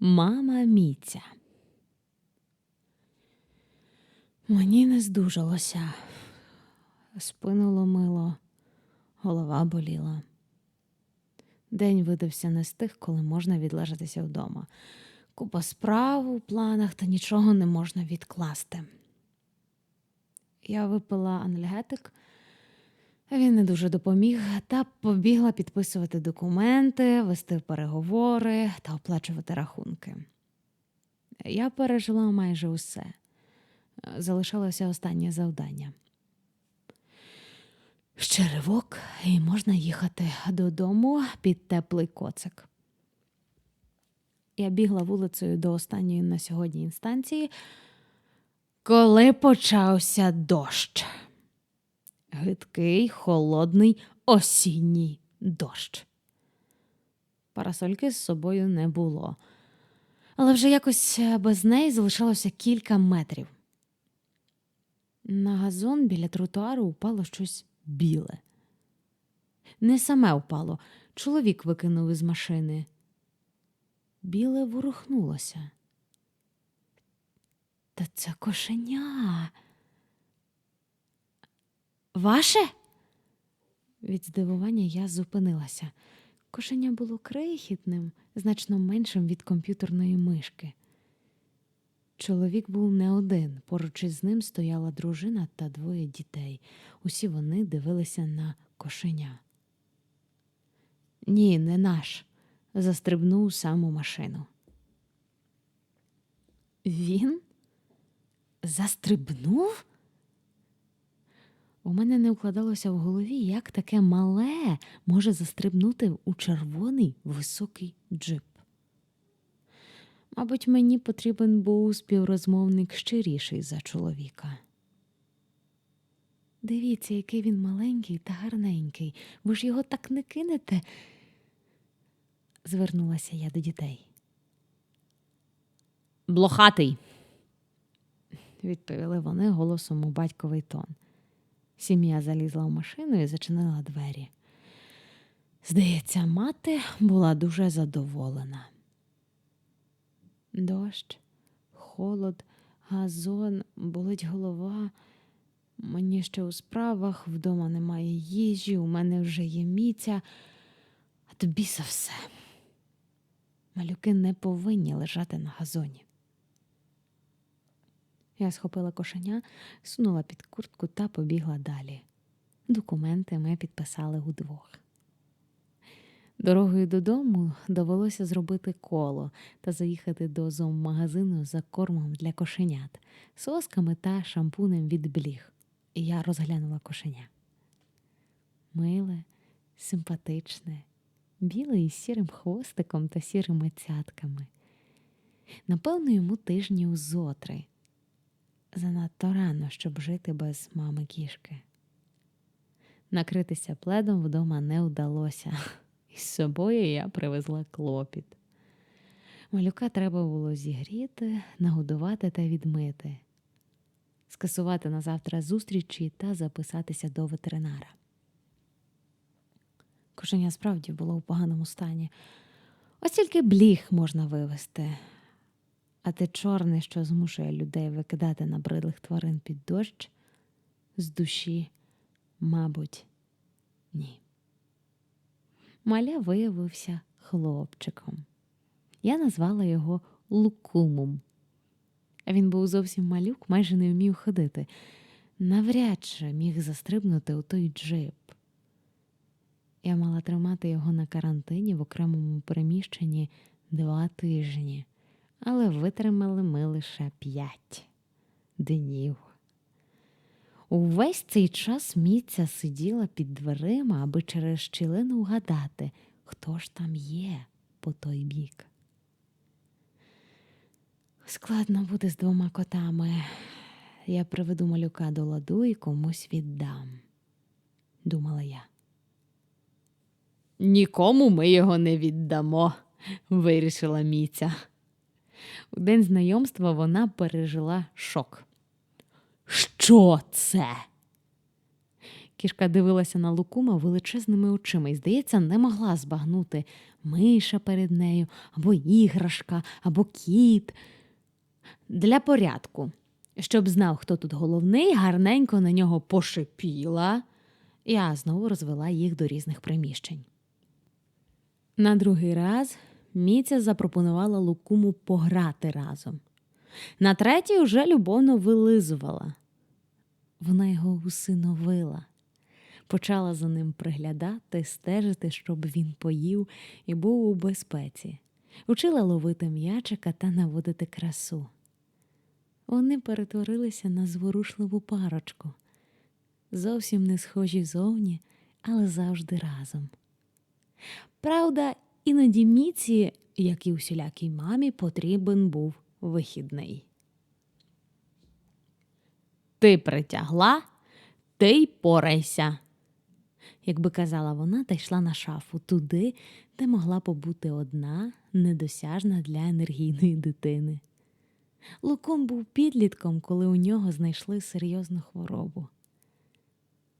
Мама Міця. Мені не здужалося. Спину ломило, голова боліла. День видався не з тих, коли можна відлежатися вдома. Купа справ у планах та нічого не можна відкласти. Я випила анальгетик, він не дуже допоміг, та побігла підписувати документи, вести переговори та оплачувати рахунки. Я пережила майже усе. Залишалося останнє завдання. Ще ривок, і можна їхати додому під теплий коцик. Я бігла вулицею до останньої на сьогодні інстанції, коли почався дощ. Гидкий, холодний, осінній дощ. Парасольки з собою не було, але вже якось без неї залишалося кілька метрів. На газон біля тротуару упало щось біле. Не саме впало, чоловік викинув із машини. Біле ворухнулося. Та це кошеня. Ваше? Від здивування я зупинилася. Кошеня було крихітним, значно меншим від комп'ютерної мишки. Чоловік був не один. Поруч із ним стояла дружина та двоє дітей. Усі вони дивилися на кошеня. Ні, не наш. Застрибнув сам у машину. Він застрибнув? У мене не укладалося в голові, як таке мале може застрибнути у червоний високий джип. Мабуть, мені потрібен був співрозмовник щиріший за чоловіка. Дивіться, який він маленький та гарненький. Ви ж його так не кинете. Звернулася я до дітей. Блохатий, відповіли вони голосом у батьковий тон. Сім'я залізла в машину і зачинила двері. Здається, мати була дуже задоволена. Дощ, холод, газон, болить голова. Мені ще у справах, вдома немає їжі, у мене вже є міця, а тобі за все. Малюки не повинні лежати на газоні. Я схопила кошеня, сунула під куртку та побігла далі. Документи ми підписали удвох. Дорогою додому довелося зробити коло та заїхати до зоомагазину за кормом для кошенят, сосками та шампунем від бліг. І я розглянула кошеня. Миле, симпатичне, біле із сірим хвостиком та сірими цятками. Напевно, йому тижні у зотри. Занадто рано, щоб жити без мами кішки. Накритися пледом вдома не вдалося. Із собою я привезла клопіт. Малюка треба було зігріти, нагодувати та відмити, скасувати на завтра зустрічі та записатися до ветеринара. Кошеня справді було в поганому стані. Ось тільки бліг можна вивезти. А те чорне, що змушує людей викидати набридлих тварин під дощ, з душі, мабуть, ні. Маля виявився хлопчиком. Я назвала його Лукумом. Він був зовсім малюк, майже не вмів ходити. Навряд чи міг застрибнути у той джип. Я мала тримати його на карантині в окремому приміщенні два тижні, але витримали ми лише п'ять днів. Увесь цей час Міця сиділа під дверима, аби через щілину вгадати, хто ж там є по той бік. Складно буде з двома котами. Я приведу малюка до ладу і комусь віддам, думала я. Нікому ми його не віддамо, вирішила Міця. У день знайомства вона пережила шок. Що це? Кішка дивилася на Лукума величезними очима і, здається, не могла збагнути миша перед нею, або іграшка, або кіт. Для порядку, щоб знав, хто тут головний, гарненько на нього пошипіла, я знову розвела їх до різних приміщень. На другий раз Міця запропонувала Лукуму пограти разом. На третій уже любовно вилизувала. Вона його усиновила, почала за ним приглядати, стежити, щоб він поїв і був у безпеці, учила ловити м'ячика та наводити красу. Вони перетворилися на зворушливу парочку, зовсім не схожі зовні, але завжди разом. Правда, іноді Міці, як і усілякій мамі, потрібен був вихідний. Ти притягла, ти й порайся. Якби казала вона, та йшла на шафу туди, де могла побути одна, недосяжна для енергійної дитини. Лукум був підлітком, коли у нього знайшли серйозну хворобу.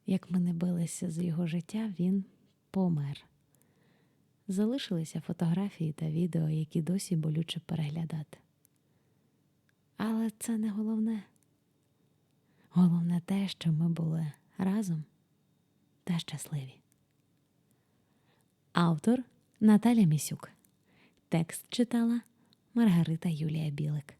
Як ми не билися з його життя, він помер. Залишилися фотографії та відео, які досі болюче переглядати. Але це не головне. Головне те, що ми були разом та щасливі. Автор Наталя Місюк. Текст читала Маргарита Юлія Білик.